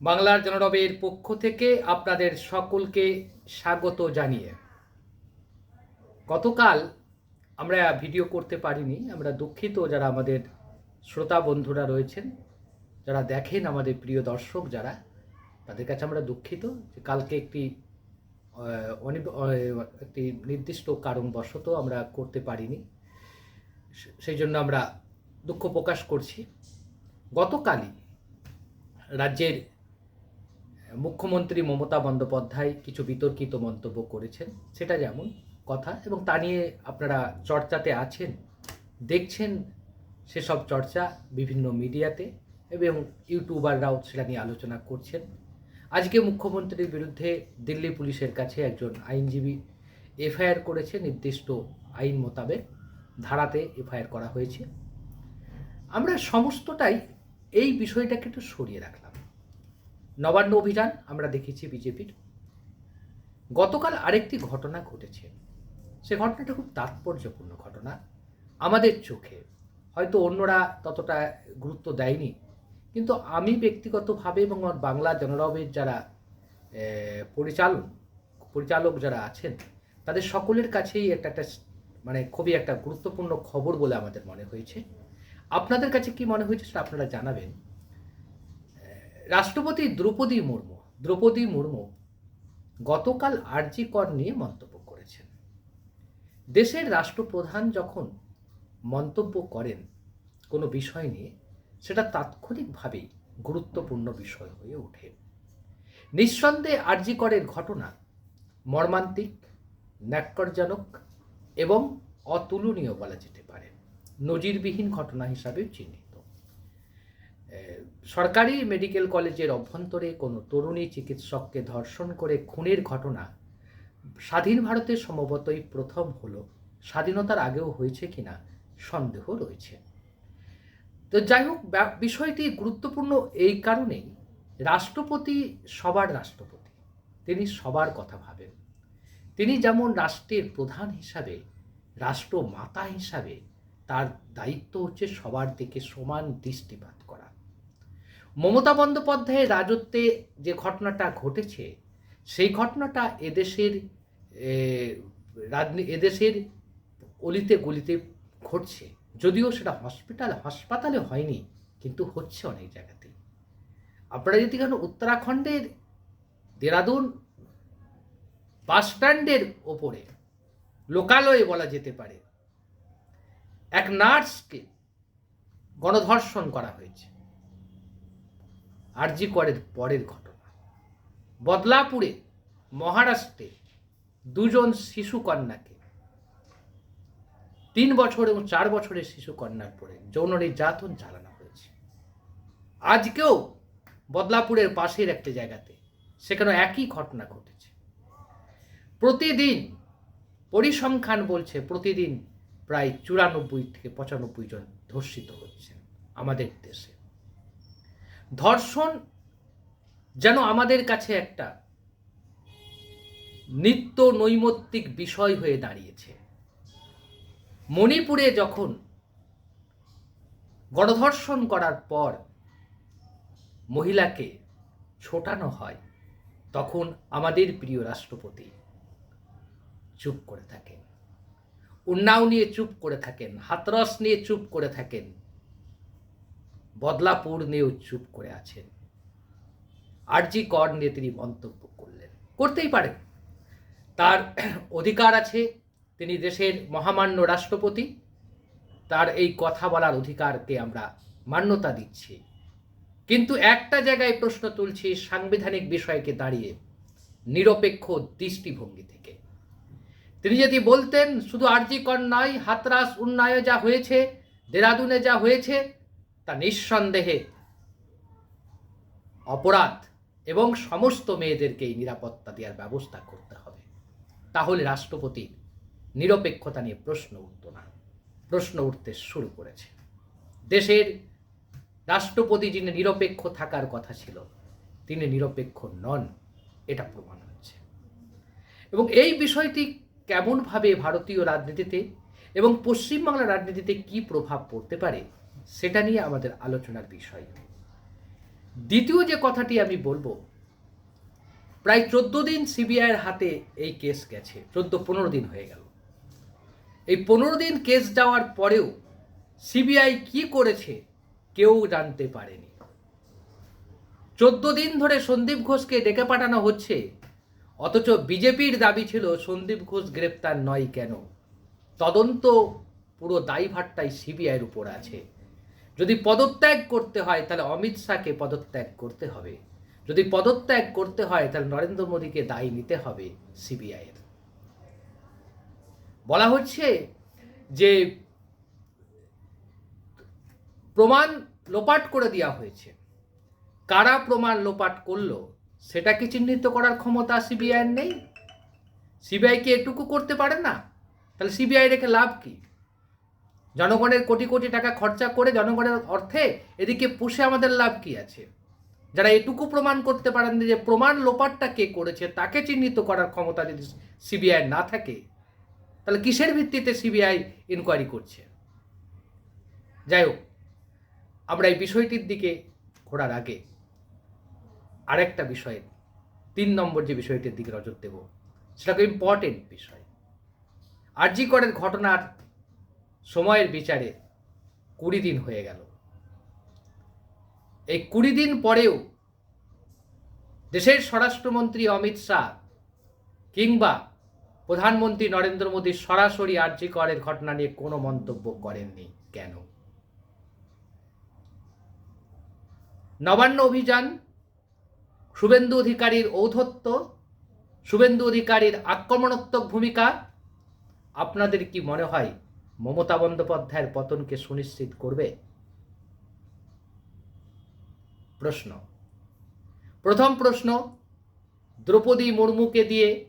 বাংলার জনরবের পক্ষ থেকে আপনাদের সকলকে স্বাগত জানিয়ে। গতকাল আমরা ভিডিও করতে পারিনি, আমরা দুঃখিত যারা আমাদের শ্রোতা বন্ধুরা রয়েছেন, যারা দেখেন আমাদের প্রিয় দর্শক যারা, তাদের কাছে আমরা দুঃখিত যে কালকে একটি একটি নির্দিষ্ট কারণবশত আমরা করতে পারিনি। সেই জন্য আমরা দুঃখ প্রকাশ করছি। গতকালই রাজ্যের মুখ্যমন্ত্রী মমতা বন্দ্যোপাধ্যায় কিছু বিতর্কিত মন্তব্য করেছেন, সেটা যেমন কথা এবং তা নিয়ে আপনারা চর্চাতে আছেন, দেখছেন সেসব চর্চা বিভিন্ন মিডিয়াতে এবং ইউটিউবাররাও সেটা নিয়ে আলোচনা করছেন। আজকে মুখ্যমন্ত্রীর বিরুদ্ধে দিল্লি পুলিশের কাছে একজন আইনজীবী এফআইআর করেছে, নির্দিষ্ট আইন মোতাবেক ধারাতে এফআইআর করা হয়েছে। আমরা সমস্তটাই এই বিষয়টাকে একটু সরিয়ে রাখলাম। নবান্ন অভিযান আমরা দেখেছি বিজেপির। গতকাল আরেকটি ঘটনা ঘটেছে। সে ঘটনাটা খুব তাৎপর্যপূর্ণ ঘটনা। আমাদের চোখে। হয়তো অন্যরা ততটা গুরুত্ব দেয়নি। কিন্তু আমি ব্যক্তিগতভাবে এবং আমার বাংলা জনরবের যারা পরিচালন, পরিচালক যারা আছেন, তাদের সকলের কাছেই একটা একটা মানে খুবই একটা গুরুত্বপূর্ণ খবর বলে আমাদের মনে হয়েছে। আপনাদের কাছে কি মনে হয়েছে সেটা আপনারা জানাবেন। রাষ্ট্রপতি দ্রৌপদী মুর্মু দ্রৌপদী মুর্মু গতকাল আরজি কর নিয়ে মন্তব্য করেছেন। দেশের রাষ্ট্রপ্রধান যখন মন্তব্য করেন কোনো বিষয় নিয়ে সেটা তাৎক্ষণিকভাবেই গুরুত্বপূর্ণ বিষয় হয়ে ওঠে। নিঃসন্দেহে আরজি করের ঘটনা মর্মান্তিক ন্যাক্করজনক এবং অতুলনীয় বলা যেতে পারে। নজিরবিহীন ঘটনা হিসাবে চিহ্নিত। এ, সরকারি মেডিকেল কলেজের অভ্যন্তরে কোনো তরুণী চিকিৎসককে ধর্ষণ করে খুনের ঘটনা স্বাধীন ভারতে সম্ভবতই প্রথম হলো। স্বাধীনতার আগেও হয়েছে কিনা সন্দেহ রয়েছে। তো যাই হোক বিষয়টি গুরুত্বপূর্ণ এই কারণেই রাষ্ট্রপতি সবার রাষ্ট্রপতি, তিনি সবার কথা ভাবেন। তিনি যেমন রাষ্ট্রের প্রধান হিসাবে, রাষ্ট্রমাতা হিসাবে তার দায়িত্ব হচ্ছে সবার দিকে সমান দৃষ্টিপাত করা। মমতা বন্দ্যোপাধ্যায়ের রাজত্বে যে ঘটনাটা ঘটেছে, সেই ঘটনাটা এদেশের রাজনী, এদেশের অলিতে গলিতে ঘটছে। যদিও সেটা হসপিটাল, হাসপাতালে হয়নি, কিন্তু হচ্ছে অনেক জায়গাতেই আপনারা যদি কেন উত্তরাখণ্ডের দেরাদুন বাস স্ট্যান্ডের ওপরে, লোকালয়ে বলা যেতে পারে, এক নার্সকে গণধর্ষণ করা হয়েছে। আরজি করের পরের ঘটনা। বদলাপুরে, মহারাষ্ট্রে দুজন শিশু কন্যাকে তিন বছর এবং চার বছরের শিশু কন্যার পরে যৌন নির্যাতন চালানো হয়েছে। আজকেও বদলাপুরের পাশের একটা জায়গাতে সেখানে একই ঘটনা ঘটেছে। প্রতিদিন পরিসংখ্যান বলছে প্রতিদিন প্রায় চুরানব্বই থেকে পঁচানব্বই জন ধর্ষিত হচ্ছে আমাদের দেশে। ধর্ষণ যেন আমাদের কাছে একটা নিত্য নৈমিত্তিক বিষয় হয়ে দাঁড়িয়েছে। মণিপুরে যখন গণধর্ষণ করার পর মহিলাকে ছোটানো হয়, তখন আমাদের প্রিয় রাষ্ট্রপতি চুপ করে থাকেন। উন্নাও নিয়ে চুপ করে থাকেন, হাতরস নিয়ে চুপ করে থাকেন। বদলাপুর নিয়েও চুপ করে আছেন। আরজি কর নিয়ে তিনি মন্তব্য করলেন। করতেই পারেন। তার অধিকার আছে। তিনি দেশের মহামান্য রাষ্ট্রপতি। তার এই কথা বলার অধিকারকে আমরা মান্যতা দিচ্ছি। কিন্তু একটা জায়গায় প্রশ্ন তুলছি সাংবিধানিক বিষয়কে দাঁড়িয়ে, নিরপেক্ষ দৃষ্টিভঙ্গি থেকে। তিনি যদি বলতেন, শুধু আরজি কর নয়, হাতরাস উন্নয়ে যা হয়েছে, দেরাদুনে যা হয়েছে তা নিঃসন্দেহে অপরাধ এবং সমস্ত মেয়েদেরকেই নিরাপত্তা দেওয়ার ব্যবস্থা করতে হবে। তাহলে রাষ্ট্রপতির নিরপেক্ষতা নিয়ে প্রশ্ন উঠত না। প্রশ্ন উঠতে শুরু করেছে। দেশের রাষ্ট্রপতি যিনি নিরপেক্ষ থাকার কথা ছিল, তিনি নিরপেক্ষ নন, এটা প্রমাণ হচ্ছে। এবং এই বিষয়টি কেমনভাবে ভারতীয় রাজনীতিতে এবং পশ্চিমবাংলার রাজনীতিতে কি প্রভাব পড়তে পারে সেটা নিয়ে আমাদের আলোচনার বিষয়। দ্বিতীয় যে কথাটি আমি বলব, প্রায় চোদ্দ দিন সিবিআইয়ের হাতে এই কেস গেছে, চোদ্দ পনেরো দিন হয়ে গেল। এই পনেরো দিন কেস যাওয়ার পরেও সিবিআই কি করেছে কেউ জানতে পারেনি। চোদ্দ দিন ধরে সন্দীপ ঘোষকে ডেকে পাঠানো হচ্ছে, অথচ বিজেপির দাবি ছিল সন্দীপ ঘোষ গ্রেপ্তার নয় কেন? তদন্ত পুরো দায়ভারটাই সিবিআইয়ের উপর আছে। যদি পদত্যাগ করতে হয়, তাহলে অমিত শাহকে পদত্যাগ করতে হবে। যদি পদত্যাগ করতে হয়, তাহলে নরেন্দ্র মোদীকে দায়ী নিতে হবে সিবিআইয়ের বলা হচ্ছে যে প্রমাণ লোপাট করে দেওয়া হয়েছে। কারা প্রমাণ লোপাট করল সেটাকে চিহ্নিত করার ক্ষমতা সিবিআইয়ের নেই? সিবিআই কি এটুকু করতে পারে না? তাহলে সিবিআই রেখে লাভ কি? জনগণের কোটি কোটি টাকা খরচা করে জনগণের অর্থে এদিকে পুষে আমাদের লাভ কি আছে? যারা এটুকু প্রমাণ করতে পারেন যে প্রমাণ লোপাটটা কে করেছে, তাকে চিহ্নিত করার ক্ষমতা যদি সিবিআই না থাকে, তাহলে কিসের ভিত্তিতে সিবিআই ইনকোয়ারি করছে? যাই হোক, আমরা এই বিষয়টির দিকে ঘোরার আগে আরেকটা বিষয়ের তিন নম্বর যে বিষয়টির দিকে নজর দেব সেটা খুব ইম্পর্টেন্ট বিষয়। আরজি করের ঘটনার সময়ের বিচারে কুড়ি দিন হয়ে গেল। এই কুড়ি দিন পরেও দেশের স্বরাষ্ট্রমন্ত্রী অমিত শাহ কিংবা প্রধানমন্ত্রী নরেন্দ্র মোদী সরাসরি আর্জি করের ঘটনা নিয়ে কোনো মন্তব্য করেননি কেন? নবান্ন অভিযান শুভেন্দু অধিকারীর ঔধত্য শুভেন্দু অধিকারীর আক্রমণাত্মক ভূমিকা, আপনাদের কি মনে হয় মমতা বন্দ্যোপাধ্যায়ের পতনকে সুনিশ্চিত করবে? প্রশ্ন। প্রথম প্রশ্ন, দ্রৌপদী মুর্মুকে দিয়ে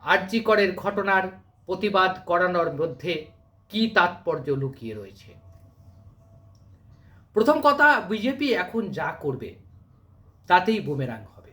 আরজি করের ঘটনার প্রতিবাদ করানোর মধ্যে কি তাৎপর্য লুকিয়ে রয়েছে? প্রথম কথা, বিজেপি এখন যা করবে, তাতেই বুমেরাং হবে।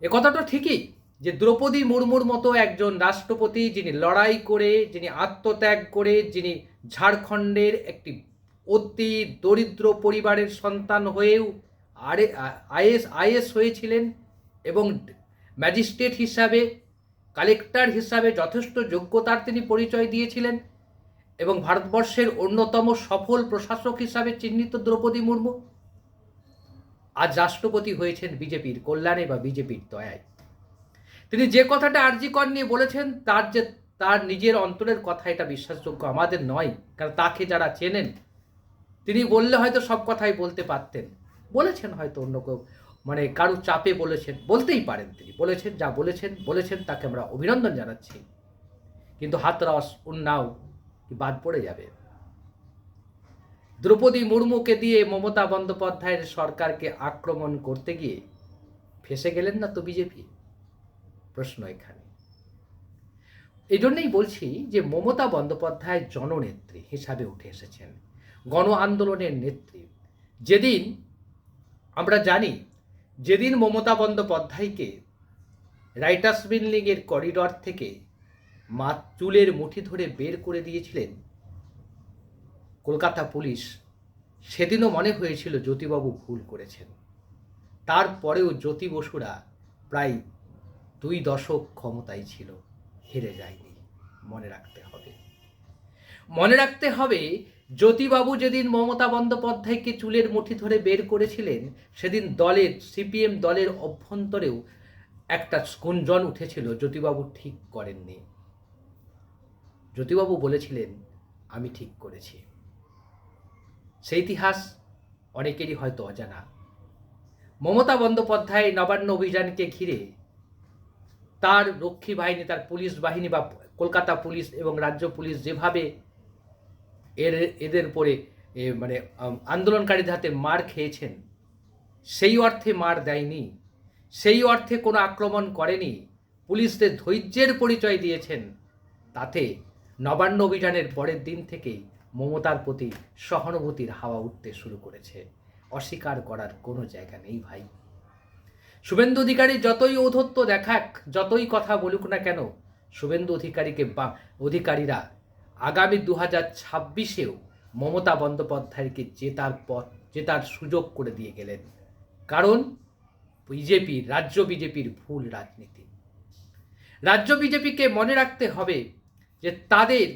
এ কথাটা ঠিকই যে দ্রৌপদী মুর্মুর মতো একজন রাষ্ট্রপতি যিনি লড়াই করে, যিনি আত্মত্যাগ করে, যিনি ঝাড়খণ্ডের একটি অতি দরিদ্র পরিবারের সন্তান হয়েও আরে, আইএস আইএস হয়েছিলেন এবং ম্যাজিস্ট্রেট হিসাবে, কালেক্টর হিসাবে যথেষ্ট যোগ্যতার তিনি পরিচয় দিয়েছিলেন এবং ভারতবর্ষের অন্যতম সফল প্রশাসক হিসাবে চিহ্নিত দ্রৌপদী মুর্মু। আজ রাষ্ট্রপতি হয়েছেন বিজেপির কল্যাণে বা বিজেপির দয়ায়। তিনি যে কথাটা আরজি কর নিয়ে বলেছেন, তার যে, তার নিজের অন্তরের কথা এটা বিশ্বাসযোগ্য আমাদের নয়, কারণ তাকে যারা চেনেন, তিনি বললে হয়তো সব কথাই বলতে পারতেন। বলেছেন হয়তো অন্য কেউ মানে কারও চাপে বলেছেন, বলতেই পারেন তিনি। বলেছেন যা বলেছেন বলেছেন, তাকে আমরা অভিনন্দন জানাচ্ছি। কিন্তু হাতরস উন্নাও কি বাদ পড়ে যাবে। দ্রৌপদী মুর্মুকে দিয়ে মমতা বন্দ্যোপাধ্যায়ের সরকারকে আক্রমণ করতে গিয়ে ফেসে গেলেন না তো বিজেপি? প্রশ্ন এখানে। এই জন্যই বলছি যে মমতা বন্দ্যোপাধ্যায় জননেত্রী হিসাবে উঠে এসেছেন, গণ আন্দোলনের নেত্রী। যেদিন, আমরা জানি, যেদিন মমতা বন্দ্যোপাধ্যায়কে রাইটার্স বিল্ডিংয়ের করিডর থেকে মা চুলের মুঠি ধরে বের করে দিয়েছিলেন কলকাতা পুলিশ, সেদিনও মনে হয়েছিল জ্যোতিবাবু ভুল করেছেন। তারপরেও জ্যোতি বসুরা প্রায় দুই দশক ক্ষমতায় ছিল, হেরে যায়নি, মনে রাখতে হবে। মনে রাখতে হবে, জ্যোতিবাবু যেদিন মমতা বন্দ্যোপাধ্যায়কে চুলের মুঠি ধরে বের করেছিলেন, সেদিন দলের, সিপিএম দলের অভ্যন্তরেও একটা গুঞ্জন উঠেছিল, জ্যোতিবাবু ঠিক করেননি। জ্যোতিবাবু বলেছিলেন, আমি ঠিক করেছি। সেই ইতিহাস অনেকেরই হয়তো অজানা। মমতা বন্দ্যোপাধ্যায় নবান্ন অভিযানকে ঘিরে তার রক্ষী বাহিনী, তার পুলিশ বাহিনী বা কলকাতা পুলিশ এবং রাজ্য পুলিশ যেভাবে এর, এদের পরে মানে আন্দোলনকারীদের হাতে মার খেয়েছেন, সেই অর্থে মার দেয়নি, সেই অর্থে কোনো আক্রমণ করেনি, পুলিশদের ধৈর্যের পরিচয় দিয়েছেন, তাতে নবান্ন অভিযানের পরের দিন থেকেই মমতার প্রতি সহানুভূতির হাওয়া উঠতে শুরু করেছে। অস্বীকার করার কোনো জায়গা নেই ভাই। শুভেন্দু অধিকারী যতই ঔধত্য দেখাক, যতই কথা বলুক না কেন, শুভেন্দু অধিকারীকে বা অধিকারীরা আগামী দু হাজার ছাব্বিশেও মমতা বন্দ্যোপাধ্যায়কে জেতার পথ, জেতার সুযোগ করে দিয়ে গেলেন। কারণ বিজেপির রাজ্য বিজেপির ভুল রাজনীতি। রাজ্য বিজেপিকে মনে রাখতে হবে যে তাদের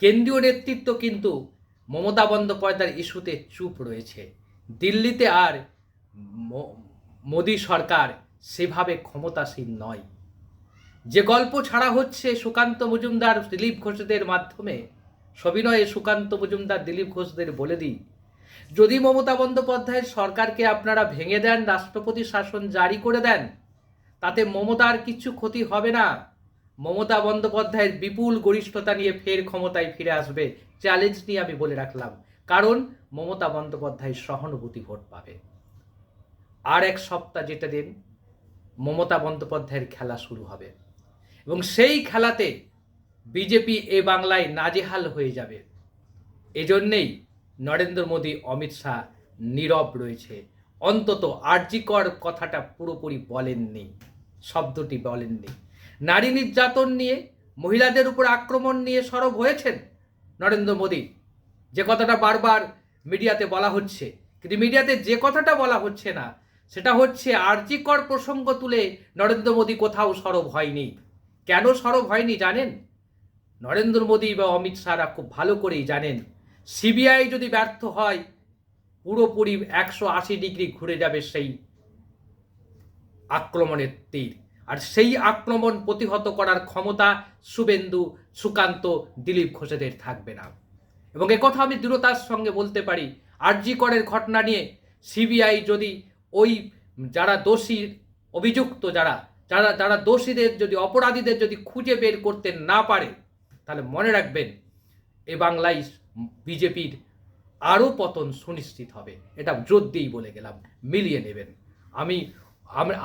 কেন্দ্রীয় নেতৃত্ব কিন্তু মমতা বন্দ্যোপাধ্যায়ের ইস্যুতে চুপ রয়েছে। দিল্লিতে আর মোদী সরকার সেভাবে ক্ষমতাসীন নয়। যে গল্প ছাড়া হচ্ছে সুকান্ত মজুমদার, দিলীপ ঘোষদের মাধ্যমে, সবিনয়ে সুকান্ত মজুমদার, দিলীপ ঘোষদের বলে দিই, যদি মমতা বন্দ্যোপাধ্যায়ের সরকারকে আপনারা ভেঙে দেন, রাষ্ট্রপতি শাসন জারি করে দেন, তাতে মমতার কিছু ক্ষতি হবে না। মমতা বন্দ্যোপাধ্যায়ের বিপুল গরিষ্ঠতা নিয়ে ফের ক্ষমতায় ফিরে আসবে। চ্যালেঞ্জ নিয়ে আমি বলে রাখলাম, কারণ মমতা বন্দ্যোপাধ্যায় সহানুভূতি ভোট পাবে। আর এক সপ্তাহ যেটা দিন মমতা বন্দ্যোপাধ্যায়ের খেলা শুরু হবে। এবং সেই খেলাতে বিজেপি এ বাংলায় নাজেহাল হয়ে যাবে। এজন্যেই নরেন্দ্র মোদী, অমিত শাহ নীরব রয়েছে। অন্তত আর্যিকর কথাটা পুরোপুরি বলেননি। শব্দটি বলেননি। নারী নির্যাতন নিয়ে, মহিলাদের উপর আক্রমণ নিয়ে সরব হয়েছেন নরেন্দ্র মোদী। যে কথাটা বারবার মিডিয়াতে বলা হচ্ছে। কিন্তু মিডিয়াতে যে কথাটা বলা হচ্ছে না সেটা হচ্ছে আর্যিকর প্রসঙ্গ তুলে নরেন্দ্র মোদী কোথাও সরব হয়নি। কেন সরব হয়নি জানেন? নরেন্দ্র মোদী বা অমিত শাহরা খুব ভালো করেই জানেন, সিবিআই যদি ব্যর্থ হয়, পুরোপুরি একশো আশি ডিগ্রি ঘুরে যাবে সেই আক্রমণের তীর। আর সেই আক্রমণ প্রতিহত করার ক্ষমতা শুভেন্দু, সুকান্ত, দিলীপ ঘোষেদের থাকবে না। এবং কথা আমি দৃঢ়তার সঙ্গে বলতে পারি আরজি করের ঘটনা নিয়ে সিবিআই যদি ওই যারা দোষী, অভিযুক্ত যারা যারা যারা দোষীদের যদি, অপরাধীদের যদি খুঁজে বের করতে না পারে, তাহলে মনে রাখবেন, এ বাংলায় বিজেপির আরও পতন সুনিশ্চিত হবে। এটা জোর দিয়েই বলে গেলাম, মিলিয়ে নেবেন। আমি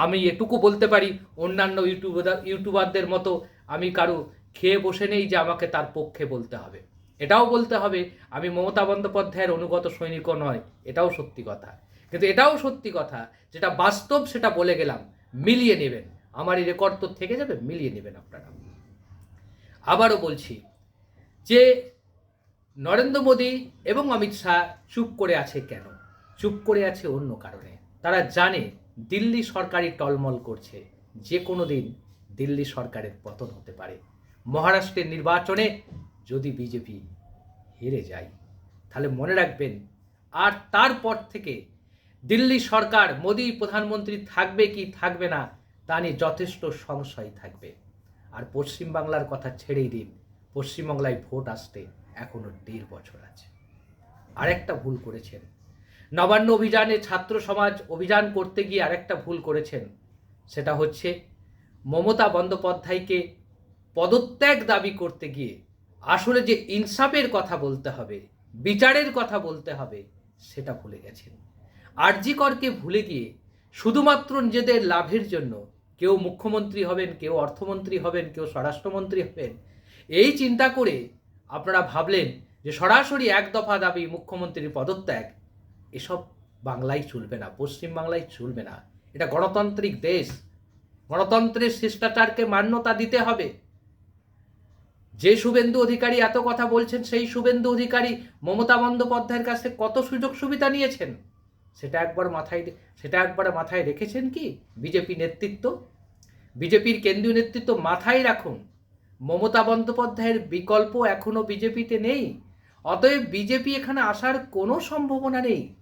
আমি এটুকু বলতে পারি, অন্যান্য ইউটিউবার, ইউটিউবারদের মতো আমি কারও খেয়ে বসে নেই যে আমাকে তার পক্ষে বলতে হবে। এটাও বলতে হবে, আমি মমতা বন্দ্যোপাধ্যায়ের অনুগত সৈনিকও নয়, এটাও সত্যি কথা। কিন্তু এটাও সত্যি কথা, যেটা বাস্তব সেটা বলে গেলাম, মিলিয়ে নেবেন। আমার এই রেকর্ড তো থেকে যাবে, মিলিয়ে নেবেন আপনারা। আবারও বলছি যে নরেন্দ্র মোদী এবং অমিত শাহ চুপ করে আছে কেন? চুপ করে আছে অন্য কারণে। তারা জানে দিল্লি সরকারই টলমল করছে। যে কোনো দিন দিল্লি সরকারের পতন হতে পারে। মহারাষ্ট্রের নির্বাচনে যদি বিজেপি হেরে যায়, তাহলে মনে রাখবেন, আর তারপর থেকে দিল্লি সরকার, মোদী প্রধানমন্ত্রী থাকবে কি থাকবে না, তা নিয়ে যথেষ্ট সংশয় থাকবে। আর পশ্চিমবাংলার কথা ছেড়েই দিন, পশ্চিমবাংলায় ভোট আসতে এখনও দেড় বছর আছে। আরেকটা ভুল করেছেন। নবান্ন অভিযানে ছাত্র সমাজ অভিযান করতে গিয়ে আরেকটা ভুল করেছেন। সেটা হচ্ছে, মমতা বন্দ্যোপাধ্যায়কে পদত্যাগ দাবি করতে গিয়ে আসলে যে ইনসাফের কথা বলতে হবে, বিচারের কথা বলতে হবে, সেটা ভুলে গেছেন। আরজিকরকে ভুলে গিয়ে শুধুমাত্র নিজেদের লাভের জন্য কেউ মুখ্যমন্ত্রী হবেন, কেউ অর্থমন্ত্রী হবেন, কেউ স্বরাষ্ট্রমন্ত্রী হবেন, এই চিন্তা করে আপনারা ভাবলেন যে সরাসরি এক দফা দাবি মুখ্যমন্ত্রীর পদত্যাগ, এসব বাংলায় চলবে না, পশ্চিম বাংলায় চলবে না। এটা গণতান্ত্রিক দেশ, গণতন্ত্রের শিষ্টাচারকে মান্যতা দিতে হবে। যে শুভেন্দু অধিকারী এত কথা বলছেন, সেই শুভেন্দু অধিকারী মমতা বন্দ্যোপাধ্যায়ের কাছে কত সুযোগ সুবিধা নিয়েছেন? সেটা একবার মাথায় সেটা একবার মাথায় রেখেছেন কি? বিজেপি নেতৃত্ব। বিজেপির কেন্দ্রীয় নেতৃত্ব মাথায় রাখুন। মমতা বন্দ্যোপাধ্যায়ের বিকল্প এখনও বিজেপিতে নেই। অতএব বিজেপি এখানে আসার কোনো সম্ভাবনা নেই।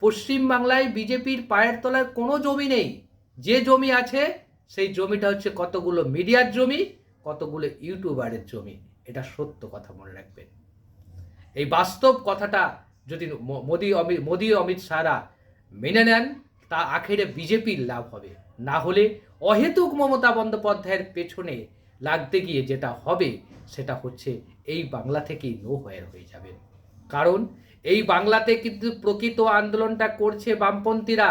পশ্চিমবাংলায় বিজেপির পায়ের তলার কোনো জমি নেই। যে জমি আছে, সেই জমিটা হচ্ছে কতগুলো মিডিয়ার জমি, কতগুলো ইউটিউবারের জমি। এটা সত্য কথা মনে রাখবেন। এই বাস্তব কথাটা যদি মোদি অমিত মোদি অমিত শাহরা মেনে নেন, তা আখেরে বিজেপির লাভ হবে। না হলে অহেতুক মমতা বন্দ্যোপাধ্যায়ের পেছনে লাগতে গিয়ে যেটা হবে, সেটা হচ্ছে এই বাংলা থেকেই নো হয়ে হয়ে যাবে। কারণ এই বাংলাতে কিন্তু প্রকৃত আন্দোলনটা করছে বামপন্থীরা।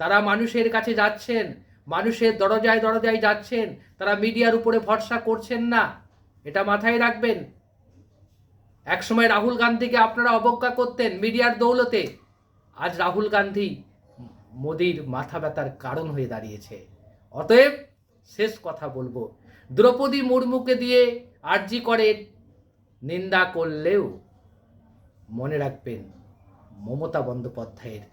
তারা মানুষের কাছে যাচ্ছেন, মানুষের দরজায় দরজায় যাচ্ছেন, তারা মিডিয়ার উপরে ভরসা করছেন না। এটা মাথায় রাখবেন। একসময় রাহুল গান্ধীকে আপনারা অবজ্ঞা করতেন মিডিয়ার দৌলতে। আজ রাহুল গান্ধী মোদির মাথা ব্যথার কারণ হয়ে দাঁড়িয়েছে। অতএব শেষ কথা বলব। দ্রৌপদী মুর্মুকে দিয়ে আর্জি করে নিন্দা করলেও মনে রাখবেন মমতা বন্দ্যোপাধ্যায়ের